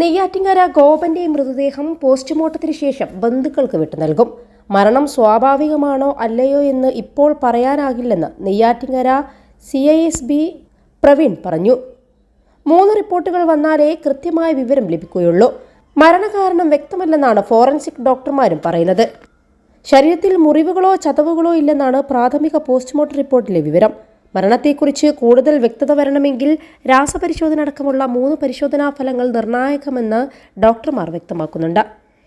നെയ്യാറ്റിങ്കര ഗോപന്റെ മൃതദേഹം പോസ്റ്റ്മോർട്ടത്തിന് ശേഷം ബന്ധുക്കൾക്ക് വിട്ടു നൽകും. മരണം സ്വാഭാവികമാണോ അല്ലയോ എന്ന് ഇപ്പോൾ പറയാനാകില്ലെന്ന് Neyyattinkara C I S B Praveen പറഞ്ഞു. മൂന്ന് റിപ്പോർട്ടുകൾ വന്നാലേ കൃത്യമായ വിവരം ലഭിക്കുകയുള്ളൂ. മരണകാരണം വ്യക്തമല്ലെന്നാണ് ഫോറൻസിക് ഡോക്ടർമാരും പറയുന്നത്. ശരീരത്തിൽ മുറിവുകളോ ചതവുകളോ ഇല്ലെന്നാണ് പ്രാഥമിക പോസ്റ്റ്മോർട്ടം റിപ്പോർട്ടിലെ വിവരം. മരണത്തെക്കുറിച്ച് കൂടുതൽ വ്യക്തത വരണമെങ്കിൽ രാസപരിശോധന അടക്കമുള്ള മൂന്ന് പരിശോധനാ ഫലങ്ങൾ നിർണായകമെന്ന് ഡോക്ടർമാർ വ്യക്തമാക്കുന്നുണ്ട്.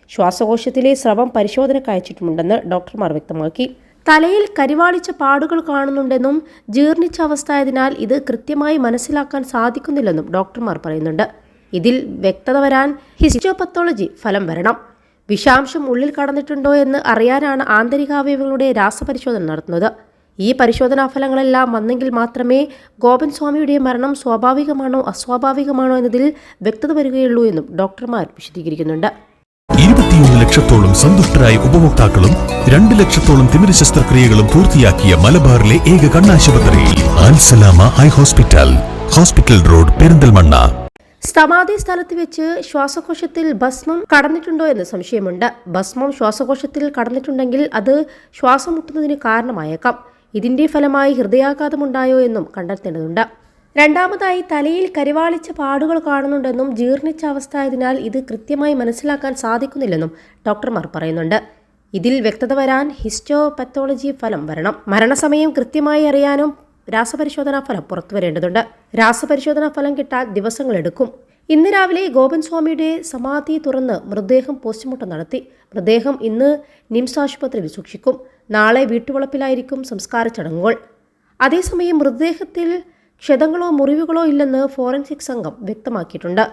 ശ്വാസകോശത്തിലെ സ്രവം പരിശോധനയ്ക്ക് അയച്ചിട്ടുമുണ്ടെന്ന് ഡോക്ടർമാർ വ്യക്തമാക്കി. തലയിൽ കരിവാളിച്ച പാടുകൾ കാണുന്നുണ്ടെന്നും ജീർണിച്ച അവസ്ഥയായതിനാൽ ഇത് കൃത്യമായി മനസ്സിലാക്കാൻ സാധിക്കുന്നില്ലെന്നും ഡോക്ടർമാർ പറയുന്നുണ്ട്. ഇതിൽ വ്യക്തത വരാൻ ഹിസ്റ്റോപത്തോളജി ഫലം വരണം. വിഷാംശം ഉള്ളിൽ കടന്നിട്ടുണ്ടോ എന്ന് അറിയാനാണ് ആന്തരികാവയവങ്ങളുടെ രാസപരിശോധന നടത്തുന്നത്. ഈ പരിശോധനാ ഫലങ്ങളെല്ലാം വന്നെങ്കിൽ മാത്രമേ ഗോപൻ സ്വാമിയുടെ മരണം സ്വാഭാവികമാണോ അസ്വാഭാവികമാണോ എന്നതിൽ വ്യക്തത വരികയുള്ളൂ എന്നും ഡോക്ടർമാർ വിശദീകരിക്കുന്നുണ്ട്. ഇരുപത്തിയൊന്ന് ലക്ഷത്തോളം സന്തുഷ്ടരായ ഉപഭോക്താക്കളും രണ്ട് ലക്ഷത്തോളം തിമിര ശസ്ത്രക്രിയകളും പൂർത്തിയാക്കിയ മലബാറിലെ ഏക കണ്ണാശുപത്രിയിൽ Alsalama eye hospital hospital road Perinthalmanna. സമാധി സ്ഥലത്ത് വെച്ച് ശ്വാസകോശത്തിൽ ഭസ്മം കടന്നിട്ടുണ്ടോ എന്ന് സംശയമുണ്ട്. ഭസ്മം ശ്വാസകോശത്തിൽ കടന്നിട്ടുണ്ടെങ്കിൽ അത് ശ്വാസം മുട്ടുന്നതിന് കാരണമായേക്കാം. ഇതിന്റെ ഫലമായി ഹൃദയാഘാതമുണ്ടായോ എന്നും കണ്ടെത്തേണ്ടതുണ്ട്. രണ്ടാമതായി തലയിൽ കരിവാളിച്ച പാടുകൾ കാണുന്നുണ്ടെന്നും ജീർണിച്ച അവസ്ഥ ആയതിനാൽ ഇത് കൃത്യമായി മനസ്സിലാക്കാൻ സാധിക്കുന്നില്ലെന്നും ഡോക്ടർമാർ പറയുന്നുണ്ട്. ഇതിൽ വ്യക്തത വരാൻ ഹിസ്റ്റോപത്തോളജി ഫലം വരണം. മരണസമയം കൃത്യമായി അറിയാനും രാസപരിശോധനാ ഫലം പുറത്തുവരേണ്ടതുണ്ട്. രാസപരിശോധനാ ഫലം കിട്ടാൻ ദിവസങ്ങളെടുക്കും ഇന്ന് രാവിലെ ഗോപൻ സ്വാമിയുടെ സമാധി തുറന്ന് മൃതദേഹം പോസ്റ്റ്മോർട്ടം നടത്തി. മൃതദേഹം ഇന്ന് നിംസ് ആശുപത്രിയിൽ സൂക്ഷിക്കും. നാളെ വീട്ടുവളപ്പിലായിരിക്കും സംസ്കാര ചടങ്ങുകൾ. അതേസമയം മൃതദേഹത്തിൽ ക്ഷതങ്ങളോ മുറിവുകളോ ഇല്ലെന്ന് ഫോറൻസിക് സംഘം വ്യക്തമാക്കിയിട്ടുണ്ട്.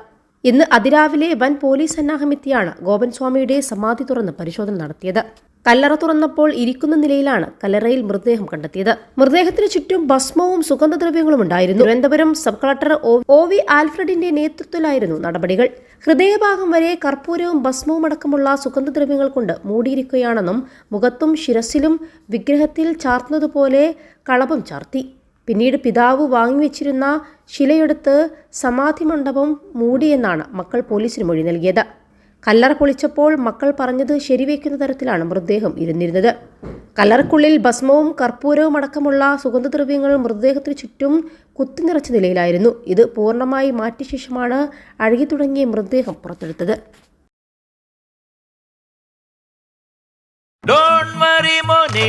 ഇന്ന് അതിരാവിലെ വൻ പോലീസ് സന്നാഹമെത്തിയാണ് ഗോപൻ സ്വാമിയുടെ സമാധി തുറന്ന് പരിശോധന നടത്തിയത്. കല്ലറ തുറന്നപ്പോൾ ഇരിക്കുന്ന നിലയിലാണ് കല്ലറയിൽ മൃതദേഹം കണ്ടെത്തിയത്. മൃതദേഹത്തിന് ചുറ്റും ഭസ്മവും സുഗന്ധദ്രവ്യങ്ങളും ഉണ്ടായിരുന്നു. Thiruvananthapuram sub collector O- V ആൽഫ്രഡിന്റെ നേതൃത്വത്തിലായിരുന്നു നടപടികൾ. ഹൃദയഭാഗം വരെ കർപ്പൂരവും ഭസ്മവും അടക്കമുള്ള സുഗന്ധദ്രവ്യങ്ങൾ കൊണ്ട് മൂടിയിരിക്കുകയാണെന്നും മുഖത്തും ശിരസിലും വിഗ്രഹത്തിൽ ചാർത്തുന്നതുപോലെ കളഭം ചാർത്തി. പിന്നീട് പിതാവ് വാങ്ങിവെച്ചിരുന്ന ശിലയെടുത്ത് സമാധി മണ്ഡപം മൂടിയെന്നാണ് മക്കൾ പോലീസിന് മൊഴി നൽകിയത്. കല്ലറ പൊളിച്ചപ്പോൾ മക്കൾ പറഞ്ഞത് ശരിവെക്കുന്ന തരത്തിലാണ് മൃതദേഹം ഇരുന്നിരുന്നത്. കല്ലറക്കുള്ളിൽ ഭസ്മവും കർപ്പൂരവും അടക്കമുള്ള സുഗന്ധദ്രവ്യങ്ങൾ മൃതദേഹത്തിന് ചുറ്റും കുത്തി നിറച്ച നിലയിലായിരുന്നു. ഇത് പൂർണമായി മാറ്റിയ ശേഷമാണ് അഴുകി തുടങ്ങിയ മൃതദേഹം പുറത്തെടുത്തത്. Don't worry, money